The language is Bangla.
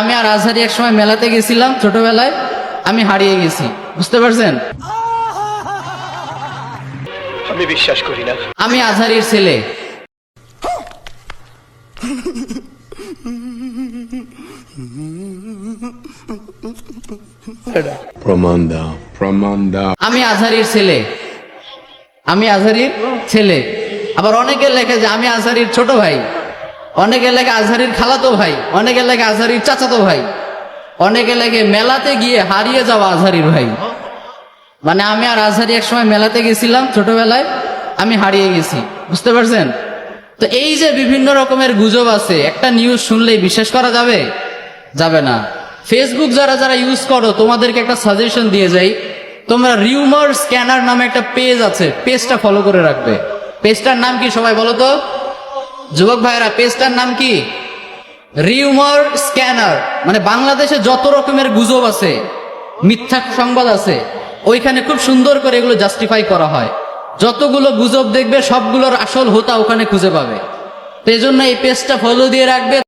আমি আর আজহারি এক সময় মেলাতে গেছিলাম ছোটবেলায় আমি হারিয়ে গেছি। বুঝতে পারছেন? আমি বিশ্বাস করি না। আমি আজহারির ছেলে। প্রমাণ দাও প্রমাণ দাও আমি আজহারির ছেলে। আমি আজহারির ছেলে। আবার অনেকের লেখে যে আমি আজহারির ছোট ভাই। অনেকের লেখে আজহারির খালাতো ভাই, অনেকের লেখে আজহারির চাচাতো ভাই অনেকে লেখে মেলাতে গিয়ে হারিয়ে যাওয়া আজহারির ভাই। মানে আমি আর আজহারি এক সময় মেলাতে গেছিলাম ছোটবেলায়, আমি হারিয়ে গেছি, বুঝতে পারছেন? তো এই যে বিভিন্ন রকমের গুজব আছে, একটা নিউজ শুনলেই বিশ্বাস করা যাবে? যাবে না। ফেসবুক যারা যারা ইউজ করো, তোমাদেরকে একটা সাজেশন দিয়ে যাই, তোমরা রিউমার স্ক্যানার নামে একটা পেজ আছে পেজটা ফলো করে রাখবে। পেজটার নাম কি সবাই বলো তো? যুবক ভাইরা পেজটার নাম কি? Rumour scanner. মানে বাংলাদেশে যত রকমের গুজব আছে, মিথ্যা সংবাদ আছে, ওইখানে খুব সুন্দর করে এগুলো জাস্টিফাই করা হয়। যতগুলো গুজব দেখবে, সবগুলোর আসল হোতা ওখানে খুঁজে পাবে। তো এই জন্য এই পেজটা ফলো দিয়ে রাখবে।